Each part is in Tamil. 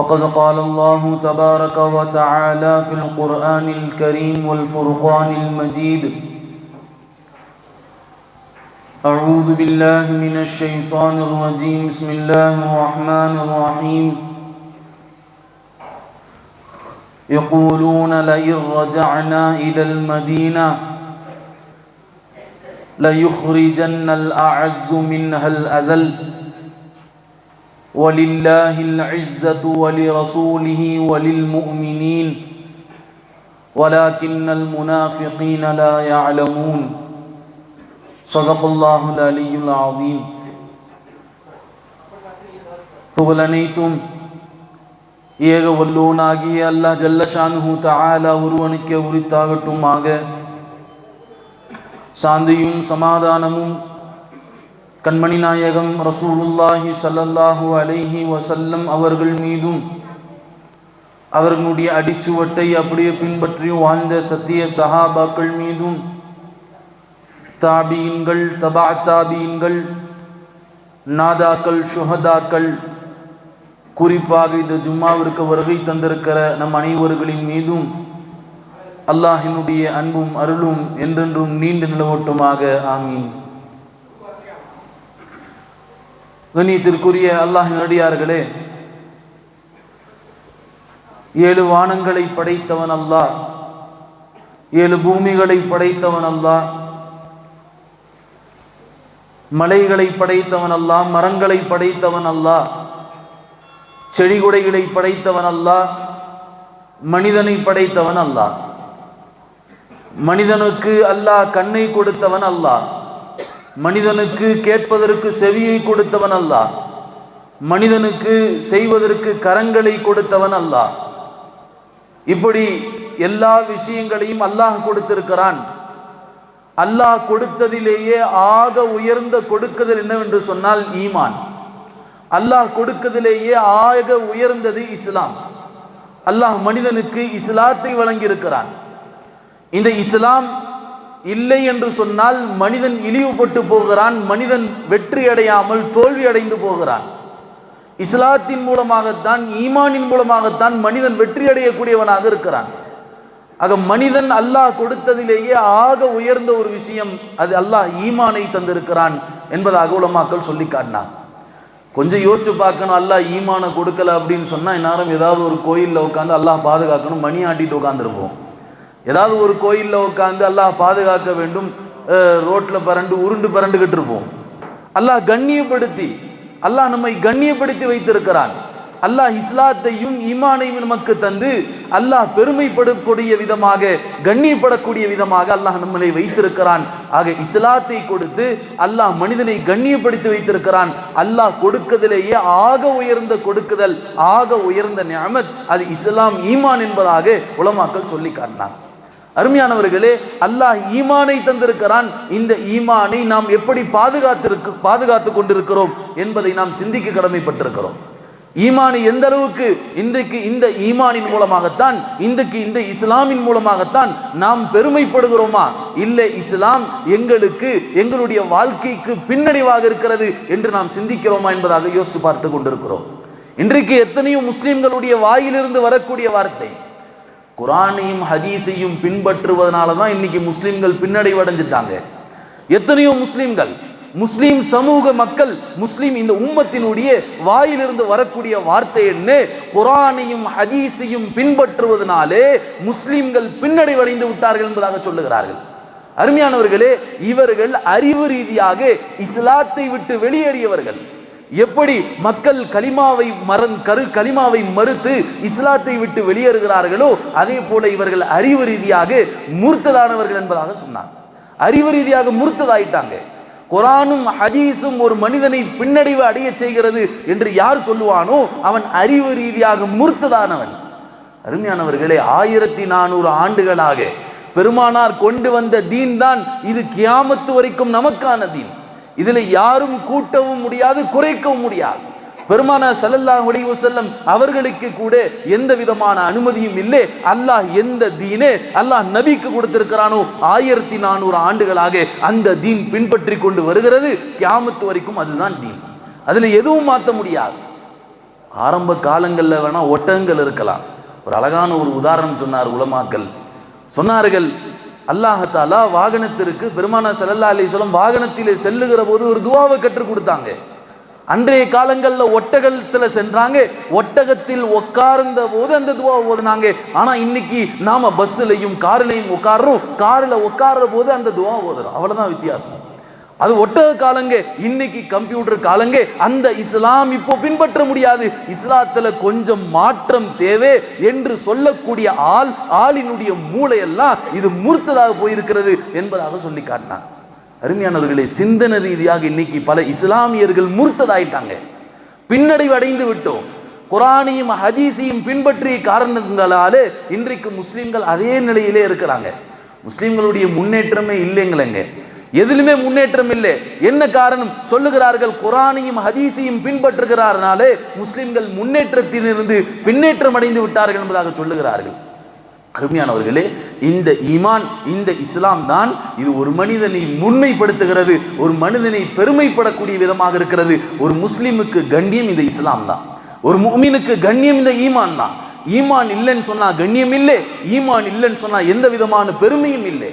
فقد قال الله تبارك وتعالى في القرآن الكريم والفرقان المجيد. أعوذ بالله من الشيطان الرجيم. بسم الله الرحمن الرحيم. يقولون لئن رجعنا إلى المدينة ليخرجن الأعز منها الأذل. ولله العزة ولرسوله وللمؤمنين ولكن المنافقين لا يعلمون صدق الله العلي العظيم புகழனைத்தும் ஏக வல்லோனாகிய அல்லாஹ் ஜல்லஷானுஹு தஆலா ஒருவனுக்கே உரித்தாகட்டுமாக சாந்தியும் சமாதானமும் கண்மணி நாயகம் ரசூலுல்லாஹி சல்லல்லாஹு அலைஹி வசல்லம் அவர்கள் மீதும் அவர்களுடைய அடிச்சுவட்டை அப்படியே பின்பற்றி வாழ்ந்த சத்திய சஹாபாக்கள் மீதும் தாபீன்கள் தபா தாபீன்கள் நாதாக்கள் சுஹதாக்கள் குறிப்பாக இந்த ஜும்மாவிற்கு வருகை தந்திருக்கிற நம் அனைவர்களின் மீதும் அல்லாஹினுடைய அன்பும் அருளும் என்றென்றும் நீண்டு நிலவட்டுமாக. ஆமீன். கண்ணியத்திற்குரிய அல்லாஹின் அடியார்களே ஏழு வானங்களை படைத்தவன் அல்லாஹ் ஏழு பூமிகளை படைத்தவன் அல்லாஹ் மலைகளை படைத்தவன் அல்லாஹ் மரங்களை படைத்தவன் அல்லாஹ் செடிகுடைகளை படைத்தவன் அல்லாஹ் மனிதனை படைத்தவன் அல்லாஹ். மனிதனுக்கு அல்லாஹ் கண்ணை கொடுத்தவன் அல்லாஹ். மனிதனுக்கு கேட்பதற்கு செவியை கொடுத்தவன் அல்லாஹ். மனிதனுக்கு செய்வதற்கு கரங்களை கொடுத்தவன் அல்லாஹ். இப்படி எல்லா விஷயங்களையும் அல்லாஹ் கொடுத்திருக்கிறான். அல்லாஹ் கொடுத்ததிலேயே ஆக உயர்ந்த கொடுக்குதல் என்னவென்று சொன்னால் ஈமான். அல்லாஹ் கொடுக்கதிலேயே ஆக உயர்ந்தது இஸ்லாம். அல்லாஹ் மனிதனுக்கு இஸ்லாத்தை வழங்கியிருக்கிறான். இந்த இஸ்லாம் இல்லை என்று சொன்னால் மனிதன் இழிவுபட்டு போகிறான் மனிதன் வெற்றி அடையாமல் தோல்வி அடைந்து போகிறான். இஸ்லாத்தின் மூலமாகத்தான் ஈமானின் மூலமாகத்தான் மனிதன் வெற்றி அடையக்கூடியவனாக இருக்கிறான். ஆக மனிதன் அல்லாஹ் கொடுத்ததிலேயே ஆக உயர்ந்த ஒரு விஷயம் அது அல்லாஹ் ஈமானை தந்திருக்கிறான் என்பதாக உலமாக்கள் சொல்லி காட்டினான் கொஞ்சம் யோசிச்சு பார்க்கணும் அல்லாஹ் ஈமானை கொடுக்கல அப்படின்னு சொன்னால் இந்நேரம் ஏதாவது ஒரு கோயிலில் உட்காந்து அல்லாஹ் பாதுகாக்கணும் மணி ஆட்டிட்டு உட்காந்துருப்போம் ஏதாவது ஒரு கோயிலில் உட்காந்து அல்லாஹ் பாதுகாக்க வேண்டும். ரோட்டில் பரண்டு உருண்டு பரண்டுகிட்டு இருப்போம். அல்லாஹ் கண்ணியப்படுத்தி அல்லாஹ் நம்மை கண்ணியப்படுத்தி வைத்திருக்கிறான். அல்லாஹ் இஸ்லாத்தையும் ஈமானையும் நமக்கு தந்து அல்லாஹ் பெருமைப்படக்கூடிய விதமாக கண்ணியப்படக்கூடிய விதமாக அல்லாஹ் நம்மளை வைத்திருக்கிறான். ஆக இஸ்லாத்தை கொடுத்து அல்லாஹ் மனிதனை கண்ணியப்படுத்தி வைத்திருக்கிறான். அல்லாஹ் கொடுக்கதிலேயே ஆக உயர்ந்த கொடுக்குதல் ஆக உயர்ந்த நியமத் அது இஸ்லாம் ஈமான் என்பதாக உலமாக்கள் சொல்லி காட்டினான் அருமையானவர்களே அல்லாஹ் ஈமானை தந்திருக்கிறான். இந்த ஈமானை நாம் எப்படி பாதுகாத்திருக்கு பாதுகாத்து கொண்டிருக்கிறோம் என்பதை நாம் சிந்திக்க கடமைப்பட்டிருக்கிறோம். ஈமானி எந்த அளவுக்கு இன்றைக்கு இந்த ஈமானின் மூலமாகத்தான் இன்றைக்கு இந்த இஸ்லாமின் மூலமாகத்தான் நாம் பெருமைப்படுகிறோமா? இல்லை இஸ்லாம் எங்களுக்கு எங்களுடைய வாழ்க்கைக்கு பின்னடைவாக இருக்கிறது என்று நாம் சிந்திக்கிறோமா என்பதாக யோசித்து பார்த்து கொண்டிருக்கிறோம். இன்றைக்கு எத்தனையோ முஸ்லிம்களுடைய வாயிலிருந்து வரக்கூடிய வார்த்தை குரானையும் ஹதீஸையும் பின்பற்றுவதனால தான் இன்னைக்கு முஸ்லீம்கள் பின்னடைவடைஞ்சிட்டாங்க. எத்தனையோ முஸ்லீம்கள் முஸ்லீம் சமூக மக்கள் முஸ்லீம் இந்த உம்மத்தினுடைய வாயிலிருந்து வரக்கூடிய வார்த்தை என்ன? குரானையும் ஹதீஸையும் பின்பற்றுவதனாலே முஸ்லீம்கள் பின்னடைவடைந்து விட்டார்கள் என்பதாக சொல்லுகிறார்கள். அருமையானவர்களே இவர்கள் அறிவு ரீதியாக இஸ்லாத்தை விட்டு வெளியேறியவர்கள். எப்படி மக்கள் கலிமாவை மறந் கரு களிமாவை மறுத்து இஸ்லாத்தை விட்டு வெளியேறுகிறார்களோ அதே போல இவர்கள் அறிவு ரீதியாக மூர்த்ததானவர்கள் என்பதாக சொன்னார் அறிவு ரீதியாக மூர்த்ததாயிட்டாங்க. குரானும் ஹதீஸும் ஒரு மனிதனை பின்னடைவு அடைய செய்கிறது என்று யார் சொல்லுவானோ அவன் அறிவு ரீதியாக முர்த்ததானவன். அருமையானவர்களே ஆயிரத்தி நானூறு ஆண்டுகளாக பெருமானார் கொண்டு வந்த தீன் தான் இது கியாமத்து வரைக்கும் நமக்கான தீன். இதில் யாரும் கூட்டவும் முடியாது குறைக்கவும் முடியாது. பெருமான சல்லல்லாஹ் அலைஹி வஸல்லம் அவர்களுக்கு கூட எந்த விதமான அனுமதியும் இல்லை. அல்லாஹ் எந்த தீனே அல்லாஹ் நபிக்கு கொடுத்திருக்கிறானோ ஆயிரத்தி நானூறு ஆண்டுகளாக அந்த தீன் பின்பற்றி கொண்டு வருகிறது. கியாமத்து வரைக்கும் அதுதான் தீன். அதில் எதுவும் மாற்ற முடியாது. ஆரம்ப காலங்களில் வேணால் ஒட்டகங்கள் இருக்கலாம். ஒரு அழகான ஒரு உதாரணம் சொன்னார் உலமாக்கள். சொன்னார்கள் அல்லாஹத்தாலா வாகனத்திற்கு பெருமானா ஸல்லல்லாஹு அலைஹி வஸல்லம் வாகனத்திலே செல்லுகிற போது ஒரு துவாவை கற்றுக் கொடுத்தாங்க. அன்றைய காலங்களில் ஒட்டகத்தில் சென்றாங்க. ஒட்டகத்தில் உட்கார்ந்த போது அந்த துவா ஓதுனாங்க. ஆனால் இன்னைக்கு நாம பஸ்ஸுலையும் கார்லையும் உட்காடுறோம் காரில் உட்கார்ற போது அந்த துவா ஓதுறோம். அவ்வளோதான் வித்தியாசம். அது ஒட்டக காலங்க இன்னைக்கு கம்ப்யூட்டர் காலங்க அந்த இஸ்லாம் இப்போ பின்பற்ற முடியாது. இஸ்லாத்துல கொஞ்சம் மாற்றம் தேவை என்று சொல்லக்கூடிய ஆள் ஆளினுடைய மூளையெல்லாம் இது மூர்த்ததாக போயிருக்கிறது என்பதாக சொல்லி காட்டினான் அருமையானவர்களே சிந்தனை ரீதியாக இன்னைக்கு பல இஸ்லாமியர்கள் மூர்த்ததாயிட்டாங்க பின்னடைவு அடைந்து விட்டோம். குரானையும் ஹதீஸையும் பின்பற்றிய காரணங்களாலே இன்றைக்கு முஸ்லிம்கள் அதே நிலையிலே இருக்கிறாங்க. முஸ்லிம்களுடைய முன்னேற்றமே இல்லைங்களேங்க. எதிலுமே முன்னேற்றம் இல்லை. என்ன காரணம்? சொல்லுகிறார்கள் குரானையும் ஹதீஸையும் பின்பற்றுகிறார்னாலே முஸ்லிம்கள் முன்னேற்றத்திலிருந்து பின்னேற்றம் அடைந்து விட்டார்கள் என்பதாக சொல்லுகிறார்கள். அருமையானவர்களே இந்த ஈமான் இந்த இஸ்லாம் தான் இது ஒரு மனிதனை முன்மைப்படுத்துகிறது ஒரு மனிதனை பெருமைப்படக்கூடிய விதமாக இருக்கிறது. ஒரு முஸ்லிமுக்கு கண்ணியம் இந்த இஸ்லாம் தான். ஒரு முஃமினுக்கு கண்ணியம் இந்த ஈமான் தான். ஈமான் இல்லைன்னு சொன்னா கண்ணியம் இல்லை ஈமான் இல்லைன்னு சொன்னா எந்த விதமான பெருமையும் இல்லை.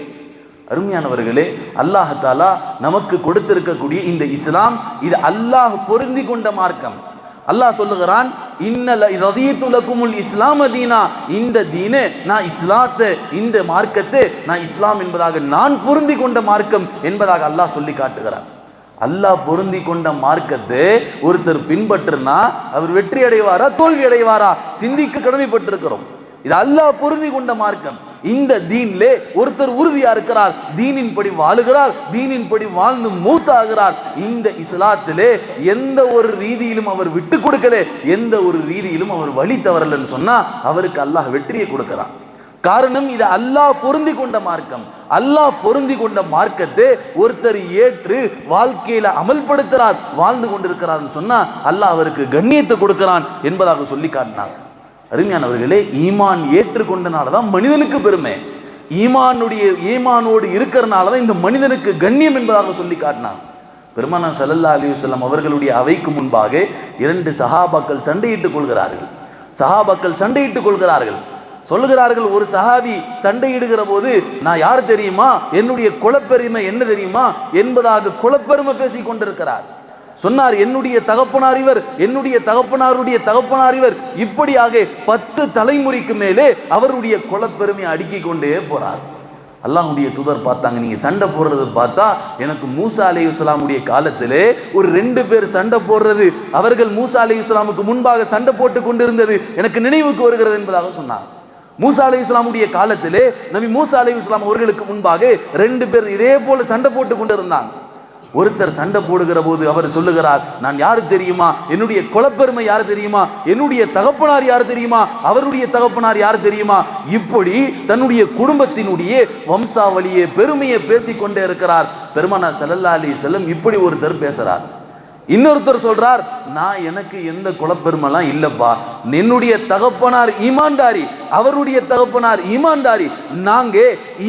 அருமையானவர்களே அல்லாஹாலா நமக்கு கொடுத்திருக்கக்கூடிய இந்த இஸ்லாம் இது அல்லாஹ் பொருந்தி கொண்ட மார்க்கம். அல்லாஹ் சொல்லுகிறான் இன்னல ரதியத்துலக்குமுல் இஸ்லாம் தீனா. இந்த தீனு நான் இஸ்லாத்து இந்த மார்க்கத்து நான் இஸ்லாம் என்பதாக நான் பொருந்தி கொண்ட மார்க்கம் என்பதாக அல்லாஹ் சொல்லி காட்டுகிறான். அல்லாஹ் பொருந்தி கொண்ட மார்க்கத்தை ஒருத்தர் பின்பற்றுனா அவர் வெற்றி அடைவாரா தோல்வி அடைவாரா சிந்திக்க கடமைப்பட்டிருக்கிறோம். இது அல்லாஹ் பொருந்தி கொண்ட மார்க்கம். இந்த தீன்லே ஒருத்தர் உறுதியா இருக்கிறார். தீனின்படி வாழுகிறார் தீனின்படி வாழ்ந்து மூத்தாகிறார். இந்த இஸ்லாத்திலே எந்த ஒரு ரீதியிலும் அவர் விட்டு கொடுக்கல எந்த ஒரு ரீதியிலும் அவர் வழி தவறலன்னு சொன்னா அவருக்கு அல்லாஹ் வெற்றியை கொடுக்கிறான். காரணம் இது அல்லாஹ் பொருந்தி கொண்ட மார்க்கம். அல்லாஹ் பொருந்தி கொண்ட மார்க்கத்தை ஒருத்தர் ஏற்று வாழ்க்கையில அமல்படுத்துறார் வாழ்ந்து கொண்டிருக்கிறார்னு சொன்னா அல்லாஹ் அவருக்கு கண்ணியத்தை கொடுக்கிறான் என்பதாக சொல்லி காட்டினாங்க அருமையானவர்களே ஈமான் ஏற்றுக்கொண்டனால தான் மனிதனுக்கு பெருமை. ஈமானுடைய ஈமானோடு இருக்கிறனால தான் இந்த மனிதனுக்கு கண்ணியம் என்பதாக சொல்லி காட்டினான். பெருமானா சல்லல்லா அலிவசல்லம் அவர்களுடைய அவைக்கு முன்பாக இரண்டு சஹாபாக்கள் சண்டையிட்டுக் கொள்கிறார்கள். சஹாபாக்கள் சண்டையிட்டுக் கொள்கிறார்கள். சொல்லுகிறார்கள் ஒரு சஹாபி சண்டையிடுகிற போது நான் யார் தெரியுமா? என்னுடைய குலப்பெருமை என்ன தெரியுமா? என்பதாக குலப்பெருமை பேசிக் கொண்டிருக்கிறார். சொன்னார் என்னுடைய தகப்பனார் இவர் என்னுடைய தகப்பனாருடைய தகப்பனார் இவர். இப்படியாக பத்து தலைமுறைக்கு மேலே அவருடைய குலப்பெருமையை அடுக்கிக் கொண்டே போறார். அல்லாஹுடைய தூதர் பார்த்தாங்க நீங்க சண்டை போடுறது பார்த்தா எனக்கு மூசா அலி இஸ்லாமுடைய காலத்திலே ஒரு ரெண்டு பேர் சண்டை போடுறது அவர்கள் மூசா அலி இஸ்லாமுக்கு முன்பாக சண்டை போட்டு கொண்டிருந்தது எனக்கு நினைவுக்கு வருகிறது என்பதாக சொன்னார். மூசா அலி இஸ்லாமுடைய காலத்திலே நபி மூசா அலி இஸ்லாம் அவர்களுக்கு முன்பாக ரெண்டு பேர் இதே போல சண்டை போட்டு கொண்டிருந்தாங்க. ஒருத்தர் சண்டை போடுகிற போது அவர் சொல்லுகிறார் நான் யாரு தெரியுமா? என்னுடைய குலப்பெருமை யாரு தெரியுமா? என்னுடைய தகப்பனார் யாரு தெரியுமா? அவருடைய தகப்பனார் யாரு தெரியுமா? இப்படி தன்னுடைய குடும்பத்தினுடைய வம்சாவளியை பெருமையை பேசிக்கொண்டே இருக்கிறார். பெருமானா செல்லல்லா அலி செல்லம் இப்படி ஒருத்தர் பேசுறார். இன்னொருத்தர் சொல்றார் நான் எனக்கு எந்த குலப்பெருமெல்லாம் இல்லப்பா. என்னுடைய தகப்பனார் ஈமான்தாரி. அவருடைய தகப்பனார் ஈமான்தாரி. நாங்க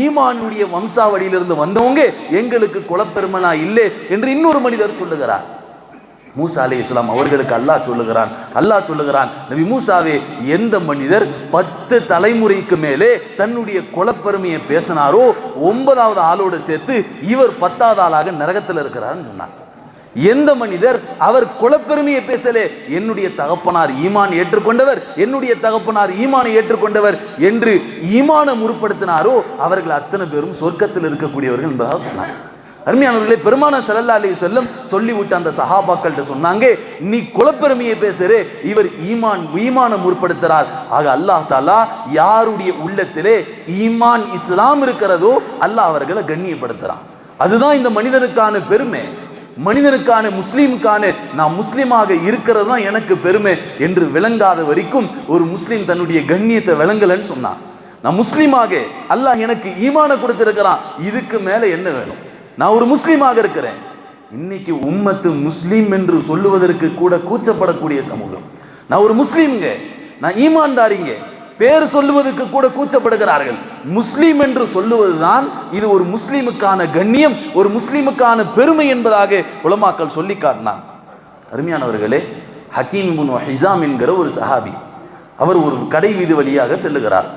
ஈமானுடைய வம்சாவளியிலிருந்து வந்தவங்க எங்களுக்கு குலப்பெருமனா இல்லை என்று இன்னொரு மனிதர் சொல்லுகிறார். மூசா அலி இஸ்லாம் அவர்களுக்கு அல்லாஹ் சொல்லுகிறான் அல்லாஹ் சொல்லுகிறான் நபி மூசாவே எந்த மனிதர் பத்து தலைமுறைக்கு மேலே தன்னுடைய குலப்பெருமையை பேசினாரோ ஒன்பதாவது ஆளோடு சேர்த்து இவர் பத்தாவது ஆளாக நரகத்தில் இருக்கிறார்னு சொன்னார். எந்த மனிதர் அவர் குலப்பெருமையை பேசலே என்னுடைய தகப்பனார் ஈமான் ஏற்றுக்கொண்டவர் என்னுடைய தகப்பனார் ஈமானை ஏற்றுக்கொண்டவர் என்று ஈமான முற்படுத்தினாரோ அவர்கள் அத்தனை பேரும் சொர்க்கத்தில் இருக்கக்கூடியவர்கள் என்பதாக சொன்னார். அருமையானவர்களே பெருமான செல்லல்லா அலி செல்லம் சொல்லிவிட்டு அந்த சஹாபாக்கள்கிட்ட சொன்னாங்க நீ குலப்பெருமையை பேசுறே இவர் ஈமான் ஈமான முற்படுத்துறார் ஆக அல்லாஹ் தாலா யாருடைய உள்ளத்திலே ஈமான் இஸ்லாம் இருக்கிறதோ அல்லாஹ் அவர்களை கண்ணியப்படுத்துறான். அதுதான் இந்த மனிதனுக்கான பெருமை. மனிதனுக்கான முஸ்லீமுக்கான நான் முஸ்லீமாக இருக்கிறது தான் எனக்கு பெருமை என்று விளங்காத வரைக்கும் ஒரு முஸ்லீம் தன்னுடைய கண்ணியத்தை விளங்கலன்னு சொன்னான். நான் முஸ்லீமாக அல்லாஹ் எனக்கு ஈமான கொடுத்திருக்கிறான். இதுக்கு மேலே என்ன வேணும்? நான் ஒரு முஸ்லீமாக இருக்கிறேன். இன்னைக்கு உம்மத்து முஸ்லீம் என்று சொல்லுவதற்கு கூட கூச்சப்படக்கூடிய சமூகம். நான் ஒரு முஸ்லீம்ங்க. நான் ஈமான்தாரிங்க. பேர் சொல்லுவதற்கு கூட கூச்சப்படுகிறார்கள். முஸ்லீம் என்று சொல்லுவதுதான் இது ஒரு முஸ்லீமுக்கான கண்ணியம் ஒரு முஸ்லீமுக்கான பெருமை என்பதாக உலமாக்கள் சொல்லி காட்டினார் அருமையானவர்களே ஹக்கீம் இப்னு ஹிசாம் என்கிற ஒரு சஹாபி அவர் ஒரு கடை வீதி வழியாக செல்லுகிறார்.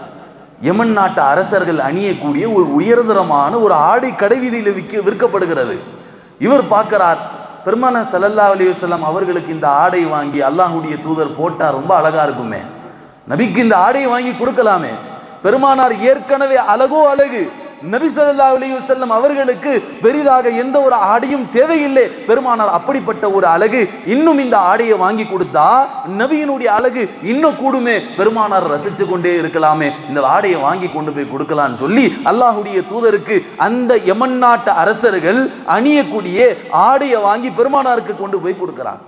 யமன் நாட்டு அரசர்கள் அணியக்கூடிய ஒரு உயர்தரமான ஒரு ஆடை கடை வீதியில் விற்க விற்கப்படுகிறது. இவர் பார்க்கிறார் பெருமான சல்லல்லா அலி வல்லம் அவர்களுக்கு இந்த ஆடை வாங்கி அல்லாஹுடைய தூதர் போட்டால் ரொம்ப அழகா இருக்குமே. நபிக்கு இந்த ஆடையை வாங்கி கொடுக்கலாமே. பெருமானார் ஏற்கனவே அழகோ அழகு நபி சொல்லா அலைஹி அவர்களுக்கு பெரிதாக எந்த ஒரு ஆடையும் தேவையில்லை. பெருமானார் அப்படிப்பட்ட ஒரு அழகு இன்னும் இந்த ஆடையை வாங்கி கொடுத்தா நபியினுடைய அழகு இன்னும் கூடுமே. பெருமானார் ரசிச்சு கொண்டே இருக்கலாமே. இந்த ஆடையை வாங்கி கொண்டு போய் கொடுக்கலாம்னு சொல்லி அல்லாஹுடைய தூதருக்கு அந்த யமன் நாட்டு அரசர்கள் அணியக்கூடிய ஆடையை வாங்கி பெருமானாருக்கு கொண்டு போய் கொடுக்குறாங்க.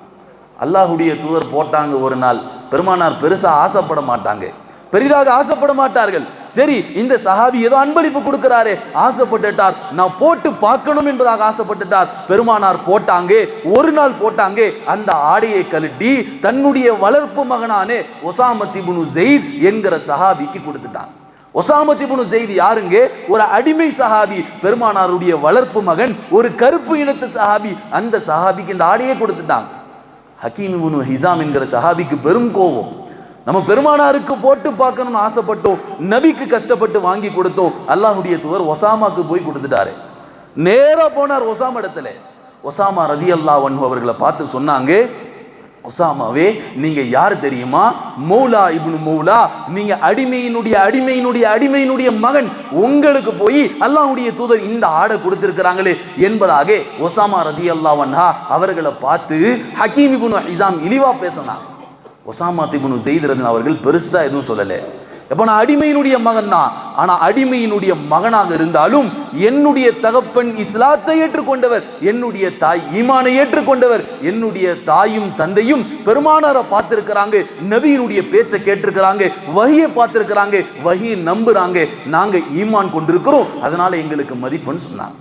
அல்லாஹுடைய தூதர் போட்டாங்க ஒரு நாள். பெருமானார் பெருசாக ஆசைப்பட மாட்டாங்க. பெரிதாக ஆசைப்பட மாட்டார்கள். சரி இந்த சஹாபி ஏதோ அன்பளிப்பு கொடுக்கிறாரே ஆசைப்பட்டுட்டார். நான் போட்டு பார்க்கணும் என்பதாக ஆசைப்பட்டுட்டார். பெருமானார் போட்டாங்க ஒரு நாள் போட்டாங்க அந்த ஆடையை கழட்டி தன்னுடைய வளர்ப்பு மகனானே ஒசாமத்தி புனு ஜெயித் என்கிற சஹாபிக்கு கொடுத்துட்டான். ஒசாமத்தி புனு யாருங்க? ஒரு அடிமை சஹாபி பெருமானாருடைய வளர்ப்பு மகன் ஒரு கருப்பு இனத்து சஹாபி அந்த சஹாபிக்கு இந்த ஆடையை கொடுத்துட்டாங்க. ஹக்கீம் இபுனு ஹிசாம் என்கிற சஹாபிக்கு பெரும் கோபம். நம்ம பெருமானாருக்கு போட்டு பார்க்கணும்னு ஆசைப்பட்டோம் நபிக்கு கஷ்டப்பட்டு வாங்கி கொடுத்தோம் அல்லாஹுடைய துவர் ஒசாமாக்கு போய் கொடுத்துட்டாரு. நேரா போனார் ஒசாமா இடத்துல. ஒசாமா ரதி அல்லா அவர்களை பார்த்து சொன்னாங்க ஒசாமாவே நீங்க யார் தெரியுமா? மௌலா இப்னு மௌலா நீங்க அடிமையினுடைய அடிமையினுடைய அடிமையினுடைய மகன். உங்களுக்கு போய் அல்லாஹுடைய தூதர் இந்த ஆடை கொடுத்திருக்கிறாங்களே என்பதாக ஒசாமா ரதி அல்லாவன்ஹா அவர்களை பார்த்து ஹக்கீம் இப்னு ஹிசாம் இழிவா பேசினாங்க ஒசாமா திபுனு செய்திருந்த அவர்கள் பெருசா எதுவும் சொல்லலை. எப்போ நான் அடிமையினுடைய மகன் தான் ஆனா அடிமையினுடைய மகனாக இருந்தாலும் என்னுடைய தகப்பன் இஸ்லாத்தை ஏற்றுக்கொண்டவர் என்னுடைய தாய் ஈமானை ஏற்றுக்கொண்டவர் என்னுடைய தாயும் தந்தையும் பெருமானாரை பார்த்துருக்கிறாங்க நபியினுடைய பேச்சை கேட்டிருக்கிறாங்க வகியை பார்த்துருக்கிறாங்க வகியை நம்புறாங்க. நாங்க ஈமான் கொண்டிருக்கிறோம் அதனால எங்களுக்கு மதிப்புன்னு சொன்னாங்க.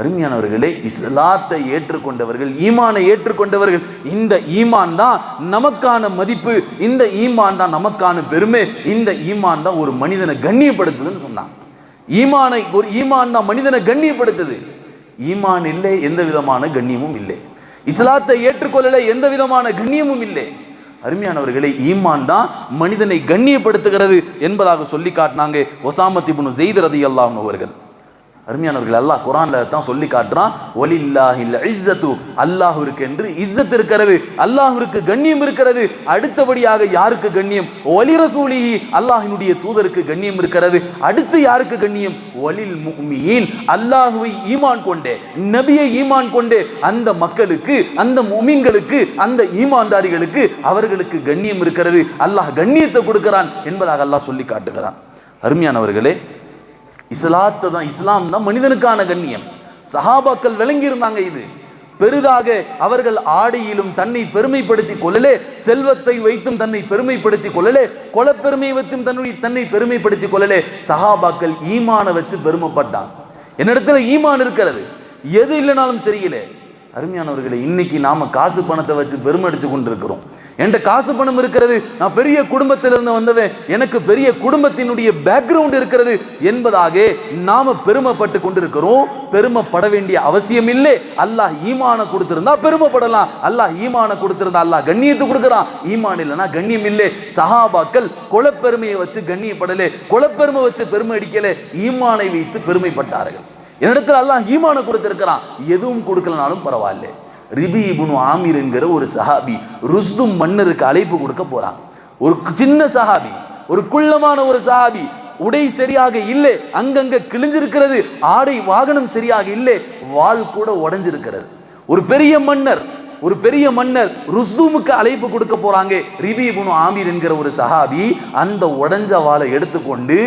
அருமையானவர்களே இஸ்லாத்தை ஏற்றுக்கொண்டவர்கள் ஈமானை ஏற்றுக்கொண்டவர்கள். இந்த ஈமான் தான் நமக்கான மதிப்பு இந்த ஈமான் தான் நமக்கான பெருமை இந்த ஈமான் தான் ஒரு மனிதனை கண்ணியப்படுத்துதுன்னு சொன்னாங்க. ஈமானை ஒரு ஈமான் தான் மனிதனை கண்ணியப்படுத்துது. ஈமான் இல்லை எந்த விதமான கண்ணியமும் இல்லை. இஸ்லாத்தை ஏற்றுக்கொள்ளல எந்த விதமான கண்ணியமும் இல்லை. அருமையானவர்களே ஈமான் தான் மனிதனை கண்ணியப்படுத்துகிறது என்பதாக சொல்லி காட்டினாங்க ஒசாமத்திபுனு ஜெயித் ரதி அவர்கள். அருமையானவர்கள் அல்லாஹ் குரான்ல தான் சொல்லி காட்டுறான் ஒலில்லாஹில் இஸ்ஸத்து. அல்லாஹுருக்கு என்று இஸ்ஸத் இருக்கிறது அல்லாஹுருக்கு கண்ணியம் இருக்கிறது. அடுத்தபடியாக யாருக்கு கண்ணியம்? ஒலி ரசூலிஹி அல்லாஹினுடைய தூதருக்கு கண்ணியம் இருக்கிறது. அடுத்து யாருக்கு கண்ணியம்? ஒலில் அல்லாஹுவை ஈமான் கொண்டே நபியை ஈமான் கொண்டே அந்த மக்களுக்கு அந்த முமின்களுக்கு அந்த ஈமான்தாரிகளுக்கு அவர்களுக்கு கண்ணியம் இருக்கிறது. அல்லாஹ் கண்ணியத்தை கொடுக்கிறான் என்பதாக அல்லாஹ் சொல்லி காட்டுகிறான். அருமையானவர்களே இஸ்லாத்தை தான் இஸ்லாம் தான் மனிதனுக்கான கண்ணியம். சஹாபாக்கள் விளங்கி இருந்தாங்க இது. பெரிதாக அவர்கள் ஆடையிலும் தன்னை பெருமைப்படுத்திக் கொள்ளலே செல்வத்தை வைத்தும் தன்னை பெருமைப்படுத்திக் கொள்ளலே கொலப்பெருமை வைத்தும் தன்னுடைய தன்னை பெருமைப்படுத்திக் கொள்ளலே சஹாபாக்கள் ஈமான வச்சு பெருமைப்பட்டான் என்னிடத்துல ஈமான் இருக்கிறது. எது இல்லைனாலும் சரியில்லை. அருமையானவர்களை இன்னைக்கு நாம காசு பணத்தை வச்சு பெருமடிச்சு கொண்டிருக்கிறோம். என்கிட்ட காசு பணம் இருக்கிறது நான் பெரிய குடும்பத்திலிருந்து வந்தவன் எனக்கு பெரிய குடும்பத்தினுடைய பேக்ரவுண்ட் இருக்கிறது என்பதாக நாம பெருமைப்பட்டு கொண்டிருக்கிறோம். பெருமைப்பட வேண்டிய அவசியம் இல்லை. அல்லாஹ் ஈமான கொடுத்திருந்தா பெருமைப்படலாம். அல்லாஹ் ஈமான கொடுத்திருந்தா அல்லாஹ் கண்ணியத்தை கொடுக்குறான். ஈமான் இல்லைன்னா கண்ணியம் இல்லை. சஹாபாக்கள் குலப்பெருமையை வச்சு கண்ணியப்படலே குலப்பெருமை வச்சு பெருமை அடிக்கல ஈமானை வைத்து பெருமைப்பட்டார்கள். என்னிடத்தில் அல்லாஹ் ஈமான கொடுத்துருக்கிறான். எதுவும் கொடுக்கலனாலும் பரவாயில்ல. ரிபி இபுனு ஆமீர் என்கிற ஒரு சஹாபி ருஸ்தும் மன்னருக்கு அழைப்பு கொடுக்க போறான். ஒரு சின்ன சஹாபி ஒரு குள்ளமான ஒரு சஹாபி உடை சரியாக இல்லை அங்கங்க கிழிஞ்சிருக்கிறது ஆடை வாகனம் சரியாக இல்லை வாள் கூட உடஞ்சிருக்கிறது. ஒரு பெரிய மன்னர் ஒரு பெரிய மன்னர் ருஸ்தூமுக்கு அழைப்பு கொடுக்க போறாங்க. ரிபி இப்னு ஆமீர் என்கிற ஒரு சஹாபி அந்த உடஞ்ச வாளை எடுத்துக்கொண்டு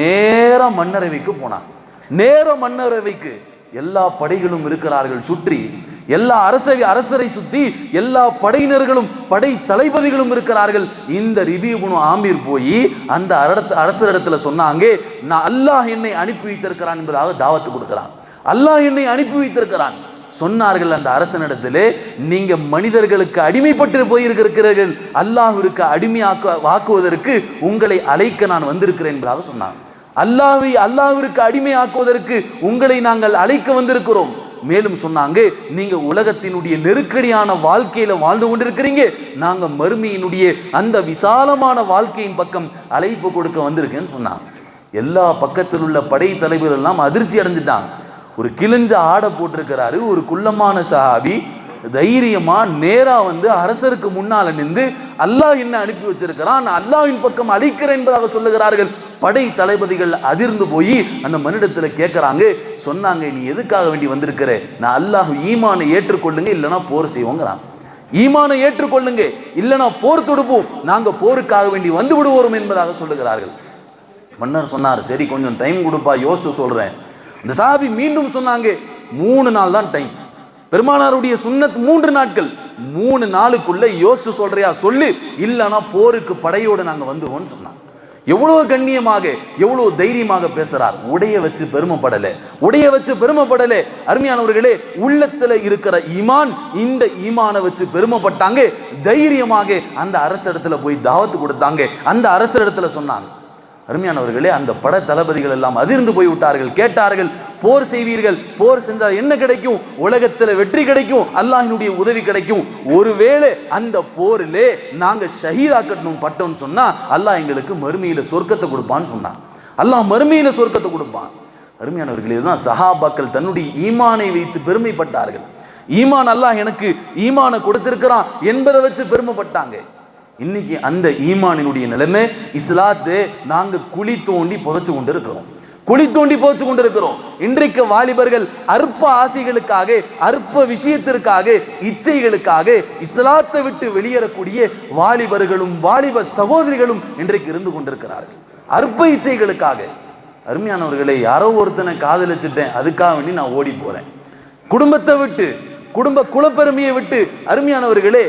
நேரா மன்னரவைக்கு போனான். நேர மன்னரவைக்கு எல்லா படைகளும் இருக்கிறார்கள் சுற்றி எல்லா அரசை அரசரை சுத்தி எல்லா படையினர்களும் படை தளபதிகளும் இருக்கிறார்கள். இந்த ரிபியுகுணு ஆமீர் போய் அந்த அரட- அரசரிடத்துல சொன்னாங்க நான் அல்லாஹ் என்னை அனுப்பி வைத்திருக்கிறான் என்பதாக தாவத்து கொடுக்கிறான். அல்லாஹ் என்னை அனுப்பி வைத்திருக்கிறான். சொன்னார்கள் அந்த அரசனிடத்திலே நீங்க மனிதர்களுக்கு அடிமைப்பட்டு போயிருக்கிறீர்கள். அல்லாஹிற்கு அடிமையாக்க வாக்குவதற்கு உங்களை அழைக்க நான் வந்திருக்கிறேன் என்பதாக சொன்னாங்க. அல்லாஹ்வை அடிமை அடிமையாக்குவதற்கு உங்களை நாங்கள் அழைக்க வந்திருக்கிறோம். மேலும் சொன்னாங்க நீங்க உலகத்தினுடைய நெருக்கடியான வாழ்க்கையில வாழ்ந்து கொண்டிருக்கிறீங்க. நாங்க மறுமையினுடைய அந்த விசாலமான வாழ்க்கையின் பக்கம் அழைப்பு கொடுக்க வந்திருக்கேன்னு சொன்னாங்க. எல்லா பக்கத்தில் உள்ள படை தலைவர்கள் எல்லாம் அதிர்ச்சி அடைஞ்சிட்டாங்க. ஒரு கிழிஞ்ச ஆடை போட்டிருக்கிறாரு ஒரு குள்ளமான சஹாபி. தைரியமா நேரா வந்து அரசருக்கு முன்னால நின்று அல்லாஹ் என்ன அனுப்பி வச்சிருக்கிறான்? அல்லாவின் பக்கம் அழிக்கிறேன் என்பதாக சொல்லுகிறார்கள். படை தளபதிகள் அதிர்ந்து போய் அந்த மனிதத்துல கேட்குறாங்க சொன்னாங்க நீ எதுக்காக வேண்டி வந்திருக்கிற? நான் அல்லாஹ் ஈமானை ஏற்றுக்கொள்ளுங்க இல்லைன்னா போர் செய்வோங்கிறான். ஈமானை ஏற்றுக்கொள்ளுங்க இல்லைனா போர் தொடுப்போம். நாங்கள் போருக்காக வேண்டி வந்து விடுவோம் என்பதாக சொல்லுகிறார்கள். மன்னர் சொன்னார் சரி கொஞ்சம் டைம் கொடுப்பா யோசிச்சு சொல்கிறேன் இந்த சாபி மீண்டும் சொன்னாங்க மூணு நாள் தான் டைம் பெருமானாருடைய சுண்ணத் மூன்று நாட்கள். மூணு நாளுக்குள்ள யோசிச்சு சொல்றியா? சொல்லு. இல்லைன்னா போருக்கு படையோடு நாங்கள் வந்துருவோம்னு சொன்னாங்க. எவ்வளவு கண்ணியமாக எவ்வளவு தைரியமாக பேசுறார்? உடைய வச்சு பெருமைப்படல. உடைய வச்சு பெருமைப்படல. அருமையானவர்களே உள்ளத்துல இருக்கிற ஈமான் இந்த ஈமானை வச்சு பெருமைப்பட்டாங்க. தைரியமாக அந்த அரசரிடத்துல போய் தாவத்து கொடுத்தாங்க. அந்த அரசரிடத்துல சொன்னாங்க. அருமையானவர்களே அந்த பட தளபதிகள் எல்லாம் அதிர்ந்து போய் விட்டார்கள் கேட்டார்கள் போர் செய்வீர்கள் போர் செஞ்சால் என்ன கிடைக்கும்? உலகத்தில் வெற்றி கிடைக்கும் அல்லாஹினுடைய உதவி கிடைக்கும். ஒருவேளை அந்த போரிலே நாங்கள் ஷஹீதாக்கணும் பட்டோம்னு சொன்னா அல்லாஹ் எங்களுக்கு மறுமையில சொர்க்கத்தை கொடுப்பான்னு சொன்னான். அல்லாஹ் மறுமையில சொர்க்கத்தை கொடுப்பான். அருமையானவர்களே இதுதான் சஹாபாக்கள் தன்னுடைய ஈமானை வைத்து பெருமைப்பட்டார்கள். ஈமான் அல்லாஹ் எனக்கு ஈமானை கொடுத்திருக்கிறான் என்பதை வச்சு பெருமைப்பட்டாங்க. இன்னைக்கு அந்த ஈமானினுடைய நிலைமை இஸ்லாத்து நாங்க குழி தோண்டி புதைச்சு கொண்டு இருக்கிறோம் குழி தோண்டி புதைச்சு கொண்டு இருக்கிறோம் இன்றைக்கு வாலிபர்கள் அற்ப ஆசைகளுக்காக அற்ப விஷயத்திற்காக இச்சைகளுக்காக இஸ்லாத்தை விட்டு வெளியேறக்கூடிய வாலிபர்களும் வாலிப சகோதரிகளும் இன்றைக்கு இருந்து கொண்டிருக்கிறார்கள். அற்ப இச்சைகளுக்காக. அருமையானவர்களை யாரோ ஒருத்தனை காதலிச்சிட்டேன் அதுக்காக வேண்டி நான் ஓடி போறேன். குடும்பத்தை விட்டு குடும்ப குலப்பெருமையை விட்டு அருமையானவர்களே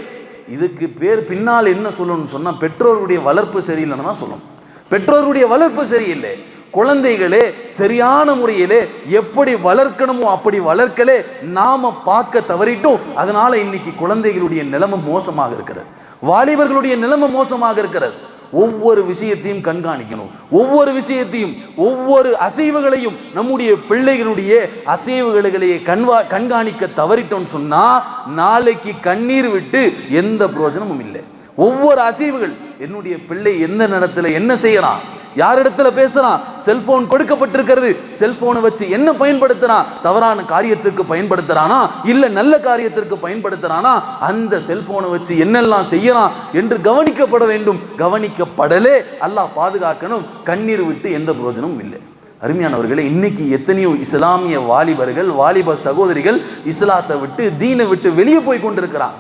இதுக்கு பேர் பின்னால் என்ன சொல்லணும்னு சொன்னால் பெற்றோருடைய வளர்ப்பு சரியில்லைன்னு தான் சொல்லணும். பெற்றோருடைய வளர்ப்பு சரியில்லை. குழந்தைகளே சரியான முறையிலே எப்படி வளர்க்கணுமோ அப்படி வளர்க்கலே நாம பார்க்க தவறிட்டோம். அதனால இன்னைக்கு குழந்தைகளுடைய நிலைமை மோசமாக இருக்கிறது. வாலிபர்களுடைய நிலைமை மோசமாக இருக்கிறது. ஒவ்வொரு விஷயத்தையும் கண்காணிக்கணும். ஒவ்வொரு விஷயத்தையும் ஒவ்வொரு அசைவுகளையும் நம்முடைய பிள்ளைகளுடைய அசைவுகளையே கண்வா கண்காணிக்க தவறிட்டோம்னு சொன்னால் நாளைக்கு கண்ணீர் விட்டு எந்த பிரயோஜனமும் இல்லை. ஒவ்வொரு அசைவுகள் என்னுடைய பிள்ளை எந்த நேரத்தில் என்ன செய்யறான்? யாரிடத்துல பேசுறான் செல்போன் கொடுக்கப்பட்டிருக்கிறது. செல்போனை வச்சு என்ன பயன்படுத்துறான் தவறான காரியத்திற்கு பயன்படுத்துறானா? இல்ல நல்ல காரியத்திற்கு பயன்படுத்துறானா? அந்த செல்போனை வச்சு என்னெல்லாம் செய்யறான் என்று கவனிக்கப்பட வேண்டும். கவனிக்கப்படலே அல்லாஹ் பாதுகாக்கணும். கண்ணீர் விட்டு எந்த பிரயோஜனமும் இல்லை. அருமையானவர்களே இன்னைக்கு எத்தனையோ இஸ்லாமிய வாலிபர்கள் வாலிப சகோதரிகள் இஸ்லாத்தை விட்டு தீனை விட்டு வெளியே போய் கொண்டிருக்கிறான்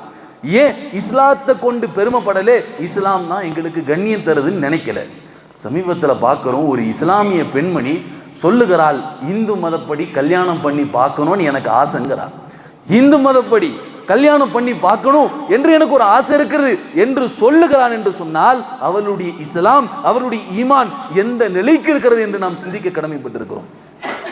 ஏன்? இஸ்லாத்தை கொண்டு பெருமைப்படலே இஸ்லாம் தான் எங்களுக்கு கண்ணியம் தருதுன்னு நினைக்கல. சமீபத்தில் பார்க்குறோம் ஒரு இஸ்லாமிய பெண்மணி சொல்லுகிறாள் இந்து மதப்படி கல்யாணம் பண்ணி பார்க்கணும்னு எனக்கு ஆசைங்கிறாள் இந்து மதப்படி கல்யாணம் பண்ணி பார்க்கணும் என்று எனக்கு ஒரு ஆசை இருக்கிறது என்று சொல்லுகிறான் என்று சொன்னால் அவளுடைய இஸ்லாம் அவருடைய ஈமான் எந்த நிலைக்கு இருக்கிறது என்று நாம் சிந்திக்க கடமைப்பட்டிருக்கிறோம்.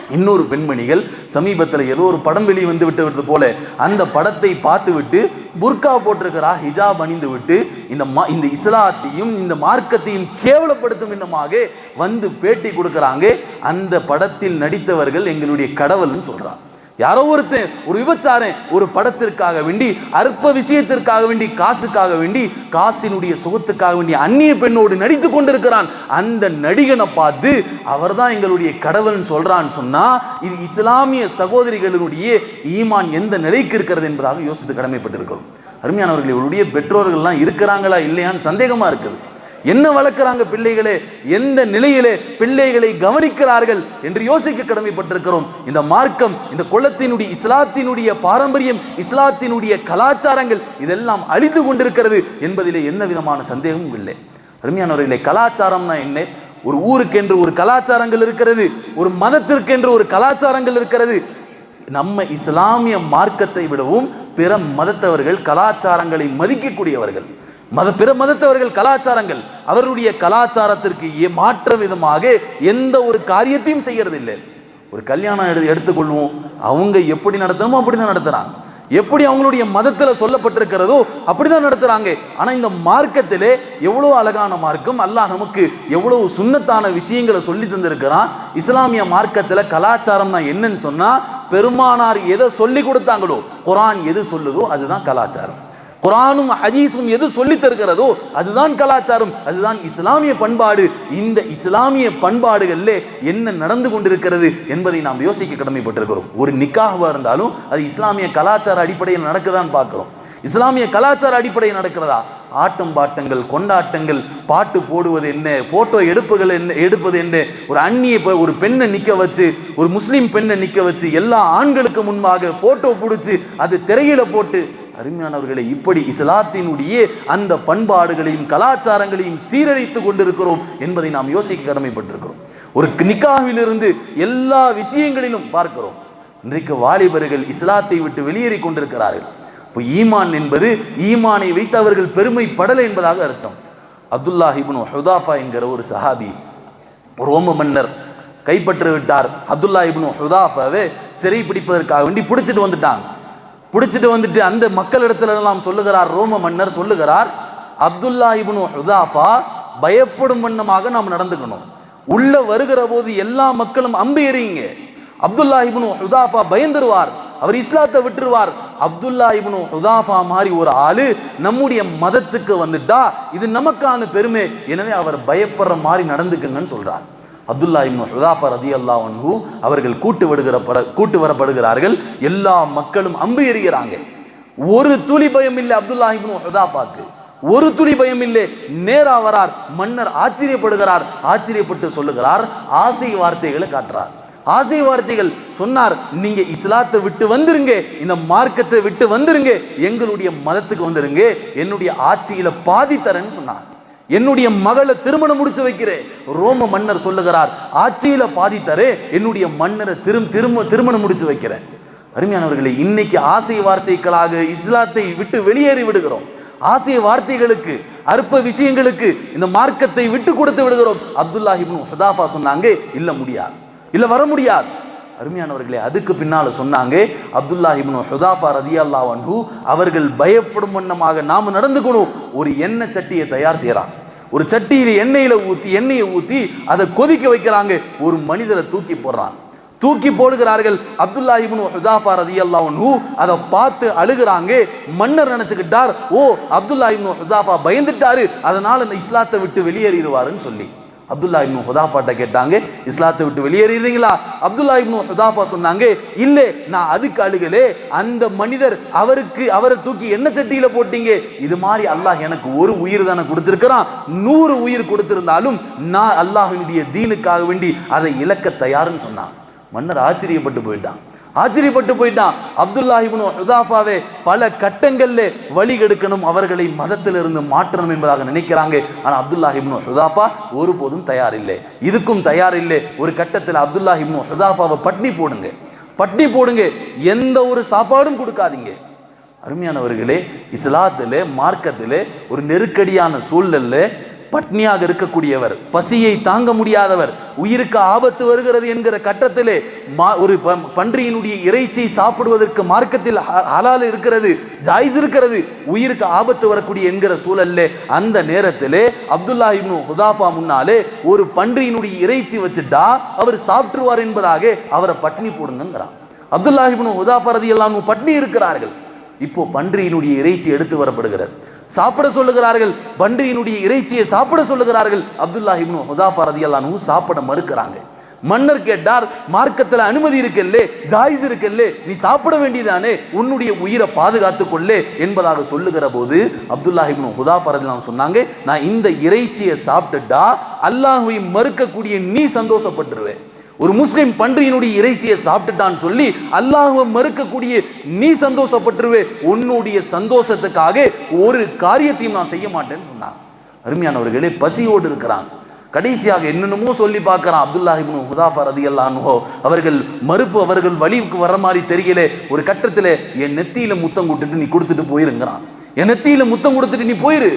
இன்னொரு பெண்மணிகள் சமீபத்தில் ஏதோ ஒரு படம் வெளியே வந்து விட்டு போல அந்த படத்தை பார்த்து விட்டு புர்கா போட்டிருக்கிறா ஹிஜாப் அணிந்து விட்டு இந்த மா இந்த இஸ்லாத்தையும் இந்த மார்க்கத்தையும் கேவலப்படுத்தும் விதமாக வந்து பேட்டி கொடுக்குறாங்க. அந்த படத்தில் நடித்தவர்கள் எங்களுடைய கடவுள்னு சொல்றாங்க. யாரோ ஒருத்தன் ஒரு விபச்சாரன் ஒரு படத்திற்காக வேண்டி அற்ப விஷயத்திற்காக வேண்டி காசுக்காக வேண்டி காசினுடைய சுகத்துக்காக வேண்டி அந்நிய பெண்ணோடு நடித்து கொண்டிருக்கிறான். அந்த நடிகனை பார்த்து அவர்தான் எங்களுடைய கடவுள்னு சொல்றான்னு சொன்னா இது இஸ்லாமிய சகோதரிகளினுடைய ஈமான் எந்த நிலைக்கு இருக்கிறது என்பதாக யோசித்து கடமைப்பட்டிருக்கிறோம். அருமையானவர்கள் இவருடைய பெற்றோர்கள்லாம் இருக்கிறாங்களா இல்லையான்னு சந்தேகமா இருக்குது. என்ன வளர்க்குறாங்க பிள்ளைகளே? எந்த நிலையிலே பிள்ளைகளை கவனிக்கிறார்கள் என்று யோசிக்க கடமைப்பட்டிருக்கிறோம். இந்த மார்க்கம் இந்த குளத்தினுடைய இஸ்லாத்தினுடைய பாரம்பரியம் இஸ்லாத்தினுடைய கலாச்சாரங்கள் இதெல்லாம் அழிந்து கொண்டிருக்கிறது என்பதிலே எந்த விதமான சந்தேகமும் இல்லை. அருமையானவர்களே கலாச்சாரம்னா என்ன? ஒரு ஊருக்கென்று ஒரு கலாச்சாரங்கள் இருக்கிறது ஒரு மதத்திற்கென்று ஒரு கலாச்சாரங்கள் இருக்கிறது. நம்ம இஸ்லாமிய மார்க்கத்தை விடவும் பிற மதத்தவர்கள் கலாச்சாரங்களை மதிக்கக்கூடியவர்கள். மத பிற மதத்தவர்கள் கலாச்சாரங்கள் அவர்களுடைய கலாச்சாரத்திற்கு மாற்ற விதமாக எந்த ஒரு காரியத்தையும் செய்யறதில்லை. ஒரு கல்யாணம் எடு எடுத்துக்கொள்வோம். அவங்க எப்படி நடத்தணுமோ அப்படிதான் நடத்துறாங்க. எப்படி அவங்களுடைய மதத்தில் சொல்லப்பட்டிருக்கிறதோ அப்படிதான் நடத்துகிறாங்க ஆனால் இந்த மார்க்கத்திலே எவ்வளோ அழகான மார்க்கம் அல்லாஹ் நமக்கு எவ்வளோ சுன்னத்தான விஷயங்களை சொல்லி தந்திருக்கிறான். இஸ்லாமிய மார்க்கத்தில் கலாச்சாரம் தான் என்னன்னு சொன்னால் பெருமானார் எதை சொல்லி கொடுத்தாங்களோ குரான் எது சொல்லுதோ அதுதான் கலாச்சாரம். குரானும் ஹதீஸும் எது சொல்லி தருகிறதோ அதுதான் கலாச்சாரம் அதுதான் இஸ்லாமிய பண்பாடு. இந்த இஸ்லாமிய பண்பாடுகளில் என்ன நடந்து கொண்டிருக்கிறது என்பதை நாம் யோசிக்க கடமைப்பட்டிருக்கிறோம். ஒரு நிக்காகவா இருந்தாலும் அது இஸ்லாமிய கலாச்சார அடிப்படையில் நடக்குதான்னு பார்க்கிறோம். இஸ்லாமிய கலாச்சார அடிப்படையில் நடக்கிறதா? ஆட்டம் பாட்டங்கள் கொண்டாட்டங்கள் பாட்டு போடுவது என்ன போட்டோ எடுப்புகள் என்ன எடுப்பது என்ன? ஒரு அந்நிய ஒரு பெண்ணை நிற்க வச்சு ஒரு முஸ்லீம் பெண்ணை நிற்க வச்சு எல்லா ஆண்களுக்கு முன்பாக போட்டோ பிடிச்சி அது திரையில போட்டு அருமையானவர்களை இப்படி இஸ்லாத்தினுடைய அந்த பண்பாடுகளையும் கலாச்சாரங்களையும் சீரழித்து கொண்டிருக்கிறோம் என்பதை நாம் யோசிக்க கடமைப்பட்டிருக்கிறோம். ஒரு நிக்காவிலிருந்து எல்லா விஷயங்களிலும் பார்க்கிறோம். இன்றைக்கு வாலிபர்கள் இஸ்லாத்தை விட்டு வெளியேறி கொண்டிருக்கிறார்கள். இப்போ ஈமான் என்பது ஈமானை வைத்து அவர்கள் பெருமைப்படலை என்பதாக அர்த்தம். அப்துல்லாஹ் இப்னு ஹுதாஃபா என்கிற ஒரு சஹாபி ரோம மன்னர் கைப்பற்றி விட்டார். அப்துல்லா இப்னு ஹுதாஃபாவே சிறை பிடிப்பதற்காக வேண்டி பிடிச்சிட்டு வந்துட்டாங்க. பிடிச்சிட்டு வந்துட்டு அந்த மக்களிடத்துல எல்லாம் சொல்லுகிறார் ரோம மன்னர் சொல்லுகிறார் அப்துல்லா இபுனு ஹுதாஃபா பயப்படும் வண்ணமாக நாம் நடந்துக்கணும். உள்ள வருகிற போது எல்லா மக்களும் அம்பு எறியுங்க. அப்துல்லா இபுனு ஹுதாஃபா பயந்துருவார் அவர் இஸ்லாத்தை விட்டுருவார். அப்துல்லா இபுனு ஹுதாஃபா மாதிரி ஒரு ஆளு நம்முடைய மதத்துக்கு வந்துட்டா இது நமக்கான பெருமை. எனவே அவர் பயப்படுற மாதிரி நடந்துக்குங்கன்னு சொல்றார். அப்துல்லா இப்னு ஹுதாஃபா ரதியல்லாஹு அன்ஹு அவர்கள் கூட்டு விடுகிற பட- கூட்டு வரப்படுகிறார்கள். எல்லா மக்களும் அம்பு எறிகிறாங்க. ஒரு துளி பயம் இல்லை அப்துல்லா இப்னு ஹுதாஃபாக்கு. ஒரு துளி பயம் இல்லை. நேரா வரார். மன்னர் ஆச்சரியப்படுகிறார். ஆச்சரியப்பட்டு சொல்லுகிறார். ஆசை வார்த்தைகளை காட்டுறார். ஆசை வார்த்தைகள் சொன்னார். நீங்க இஸ்லாத்தை விட்டு வந்துருங்க. இந்த மார்க்கத்தை விட்டு வந்துருங்க. எங்களுடைய மதத்துக்கு வந்துருங்க. என்னுடைய ஆட்சியில பாதி தரேன்னு சொன்னார். என்னுடைய மகளை திருமணம் முடிச்சு வைக்கிறேன். ரோம மன்னர் சொல்லுகிறார் ஆட்சியில பாதி என்னுடைய மன்னரை திரும் திரும்ப திருமணம் முடிச்சு வைக்கிறேன். அருமையானவர்களே இன்னைக்கு ஆசை வார்த்தைகளாக இஸ்லாத்தை விட்டு வெளியேறி விடுகிறோம். ஆசை வார்த்தைகளுக்கு அற்ப விஷயங்களுக்கு இந்த மார்க்கத்தை விட்டு கொடுத்து விடுகிறோம். அப்துல்லா இப்னு சொன்னாங்க இல்ல முடியாது. இல்ல வர முடியாது. அருமையானவர்களே அதுக்கு பின்னால் சொன்னாங்க அப்துல்லா இப்னு ஹுதாஃபா ரதியல்லாஹு அன்ஹு அவர்கள் பயப்படும் வண்ணமாக நாம நடந்துக்கணும். ஒரு எண்ணெய் சட்டியை தயார் செய்கிறான் ஒரு சட்டியில் எண்ணெயில் ஊற்றி எண்ணெயை ஊற்றி அதை கொதிக்க வைக்கிறாங்க. ஒரு மனிதரை தூக்கி போடுறான். தூக்கி போடுகிறார்கள் அப்துல்லா இப்னு ஹுதாஃபா ரதியல்லாஹு அன்ஹு அதை பார்த்து அழுகுறாங்க. மன்னர் நினச்சிக்கிட்டார் ஓ அப்துல்லா இப்னு ஹுதாஃபா பயந்துட்டாரு அதனால் இந்த இஸ்லாத்தை விட்டு வெளியேறிடுவாருன்னு சொல்லி. அப்துல்லா இப்னு ஹுதாஃபாட்ட கேட்டாங்க இஸ்லாத்தை விட்டு வெளியேறீங்களா அப்துல்லா இப்னு ஹுதாஃபா சொன்னாங்க இல்லை நான் அதுக்கு அழுகலே. அந்த மனிதர் அவருக்கு அவரை தூக்கி என்ன சட்டியில் போட்டீங்க? இது மாதிரி அல்லாஹ் எனக்கு ஒரு உயிர் தானே கொடுத்துருக்கிறான். நூறு உயிர் கொடுத்திருந்தாலும் நான் அல்லாஹினுடைய தீனுக்காக வேண்டி அதை இழக்க தயாருன்னு சொன்னான். மன்னர் ஆச்சரியப்பட்டு போயிட்டான். ஆச்சரியப்பட்டு போயிட்டான். அப்துல்லா ஹுதாஃபாவே பல கட்டங்கள்ல வழி கெடுக்கணும் அவர்களை மதத்திலிருந்து மாற்றணும் என்பதாக நினைக்கிறாங்க. ஆனால் அப்துல்லா ஹுதாஃபா ஒருபோதும் தயார் இல்லை இதுக்கும் தயார் இல்லை ஒரு கட்டத்தில் அப்துல்லா ஹுதாஃபாவை பட்னி போடுங்க. பட்னி போடுங்க. எந்த ஒரு சாப்பாடும் கொடுக்காதீங்க. அருமையானவர்களே இஸ்லாத்திலே மார்க்கத்திலே ஒரு நெருக்கடியான சூழலில் பட்னியாக இருக்கக்கூடியவர் பசியை தாங்க முடியாதவர் உயிருக்கு ஆபத்து வருகிறது என்கிற கட்டத்திலே மா- ஒரு ப- பன்றியினுடைய இறைச்சியை சாப்பிடுவதற்கு மார்க்கத்தில் ஹலால் இருக்கிறது ஜாய்ஸ் இருக்கிறது உயிருக்கு ஆபத்து வரக்கூடிய என்கிற சூழல்ல அந்த நேரத்திலே அப்துல்லா இப்னு ஹுதாஃபா முன்னாலே ஒரு பன்றியினுடைய இறைச்சி வச்சுட்டா அவர் சாப்பிட்டுருவார் என்பதாக அவரை பட்னி போடுங்கிறான் அப்துல்லா இப்னு ஹுதாஃபா எல்லாம் பட்னி இருக்கிறார்கள். இப்போ பன்றியினுடைய இறைச்சி எடுத்து வரப்படுகிறது சாப்பிட சொல்லுகிறார்கள். பண்டையினுடைய இறைச்சியை சாப்பிட சொல்லுகிறார்கள். அப்துல்லா இப்னு ஹுதாஃபா ரதியல்லாஹு சாப்பிட மறுக்கிறாங்க. மன்னர் கேட்டார் மார்க்கத்தில் அனுமதி இருக்கல்லே ஜாயிஸ் இருக்கல்லே நீ சாப்பிட வேண்டியதானே உன்னுடைய உயிரை பாதுகாத்து கொள்ளே என்பதாக சொல்லுகிற போது அப்துல்லா இப்னு ஹுதாஃபா சொன்னாங்க நான் இந்த இறைச்சியை சாப்பிட்டுட்டா அல்லாஹுவை மறுக்கக்கூடிய நீ சந்தோஷப்பட்டுருவேன். ஒரு முஸ்லிம் பன்றியினுடைய இறைச்சியை சாப்பிட்டுட்டான்னு சொல்லி அல்லாஹ்வை மறுக்கக்கூடிய நீ சந்தோஷப்பட்டுருவே உன்னுடைய சந்தோஷத்துக்காக ஒரு காரியத்தையும் நான் செய்ய மாட்டேன்னு சொன்னான் அருமையானவர்களே பசியோடு இருக்கிறான் கடைசியாக என்னென்னமோ சொல்லி பார்க்கறான் அப்துல்லா இப்னு ஹுதாஃபா அல்லான்ஹோ அவர்கள் மறுப்பு அவர்கள் வழிவுக்கு வர மாதிரி தெரியல. ஒரு கட்டத்தில் என் நெத்தியில் முத்தம் கொடுத்துட்டு நீ கொடுத்துட்டு போயிருங்கிறான். என் நெத்தியில முத்தம் கொடுத்துட்டு நீ போயிரு.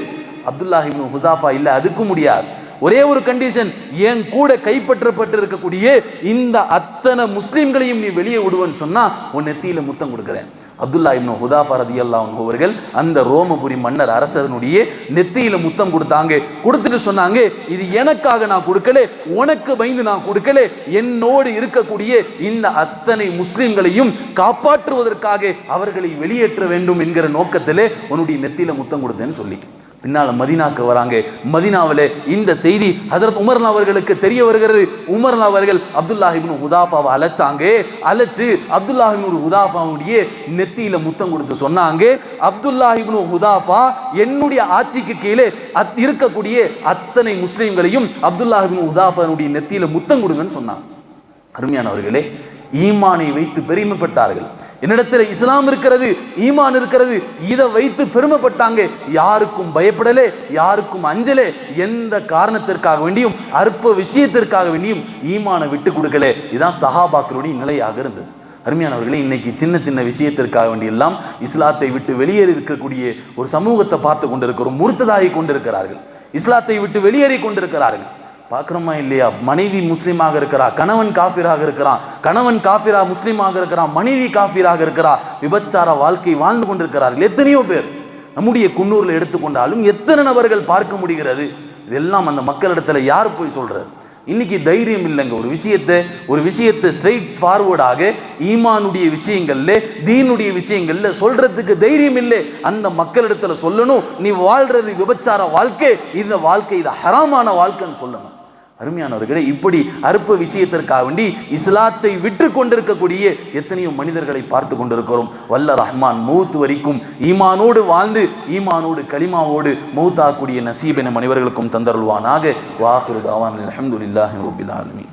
அப்துல்லா இப்னு ஹுதாஃபா இல்ல அதுக்கும் முடியாது. ஒரே ஒரு கண்டிஷன் என் கூட கைப்பற்றப்பட்டு இருக்கக்கூடிய இந்த அத்தனை முஸ்லீம்களையும் நீ வெளியே விடுவேன்னு சொன்னா உன் நெத்தியில முத்தம் கொடுக்குறேன். அப்துல்லா இப்னு ஹுதாஃபா ரதியல்லாஹு அவர்கள் அந்த ரோமபுரி மன்னர் அரசனுடைய நெத்தியில முத்தம் கொடுத்தாங்க. கொடுத்துட்டு சொன்னாங்க இது எனக்காக நான் கொடுக்கல உனக்கு பயந்து நான் கொடுக்கல என்னோடு இருக்கக்கூடிய இந்த அத்தனை முஸ்லிம்களையும் காப்பாற்றுவதற்காக அவர்களை வெளியேற்ற வேண்டும் என்கிற நோக்கத்திலே உன்னுடைய நெத்தியில முத்தம் கொடுத்தேன்னு சொல்லி. பின்னால் மதினாக்கு வராங்க. மதினாவில் இந்த செய்தி ஹசரத் உமர்ன் அவர்களுக்கு தெரிய வருகிறது. உமர்ன் அவர்கள் அப்துல்லாஹிபின் உதாஃபாவை அழைச்சாங்க. அழைச்சு அப்துல்லாஹிபின் உதாஃபாவுடைய நெத்தியில முத்தம் கொடுத்து சொன்னாங்க. அப்துல்லாஹிபின் உதாஃபா என்னுடைய ஆட்சிக்கு கீழே அத்- இருக்கக்கூடிய அத்தனை முஸ்லீம்களையும் அப்துல்லாஹிபின் உதாஃபாவுடைய நெத்தியில் முத்தம் கொடுங்கன்னு சொன்னாங்க. அருமையானவர்களே ஈமானை வைத்து பெருமைப்பட்டார்கள். என்னிடத்தில் இஸ்லாம் இருக்கிறது ஈமான் இருக்கிறது இதை வைத்து பெருமைப்பட்டாங்க. யாருக்கும் பயப்படலே யாருக்கும் அஞ்சலே எந்த காரணத்திற்காக வேண்டியும் அற்ப விஷயத்திற்காக வேண்டியும் ஈமானை விட்டு கொடுக்கலே. இதான் சஹாபாக்களுடைய நிலையாக இருந்தது. அருமையானவர்களே இன்னைக்கு சின்ன சின்ன விஷயத்திற்காக வேண்டியெல்லாம் இஸ்லாத்தை விட்டு வெளியேறி இருக்கக்கூடிய ஒரு சமூகத்தை பார்த்து கொண்டிருக்கிறோம் முறுத்ததாகி கொண்டிருக்கிறார்கள். இஸ்லாத்தை விட்டு வெளியேறி கொண்டிருக்கிறார்கள். பார்க்குறோமா இல்லையா? மனைவி முஸ்லீமாக இருக்கிறா கணவன் காஃபிராக இருக்கிறான் கணவன் காஃபிரா முஸ்லீமாக இருக்கிறான் மனைவி காஃபிராக இருக்கிறா விபச்சார வாழ்க்கை வாழ்ந்து கொண்டிருக்கிறார்கள். எத்தனையோ பேர். நம்முடைய குன்னூரில் எடுத்துக்கொண்டாலும் எத்தனை நபர்கள் பார்க்க முடிகிறது? இதெல்லாம் அந்த மக்களிடத்துல யார் போய் சொல்கிறது இன்னைக்கு தைரியம் இல்லைங்க. ஒரு விஷயத்தை ஒரு விஷயத்தை ஸ்ட்ரைட் ஃபார்வர்டாக ஈமானுடைய விஷயங்கள்ல தீனுடைய விஷயங்கள்ல சொல்றதுக்கு தைரியம் இல்லை. அந்த மக்களிடத்துல சொல்லணும் நீ வாழ்றது விபச்சார வாழ்க்கை இந்த வாழ்க்கை இது ஹராமான வாழ்க்கைன்னு சொல்லணும். அருமையானவர்களே இப்படி அற்ப விஷயத்திற்காக வேண்டி இஸ்லாத்தை விற்று கொண்டிருக்கக்கூடிய எத்தனையோ மனிதர்களை பார்த்து கொண்டிருக்கிறோம். வல்ல ரஹ்மான் மௌத் வரைக்கும் ஈமானோடு வாழ்ந்து ஈமானோடு களிமாவோடு மௌத்தாக்கூடிய நசீப் என மனிதர்களுக்கும் தந்தருள்வானாக. வாஹுரு தாவான் அலமதுல்லாஹி ரபில் ஆலமீன்.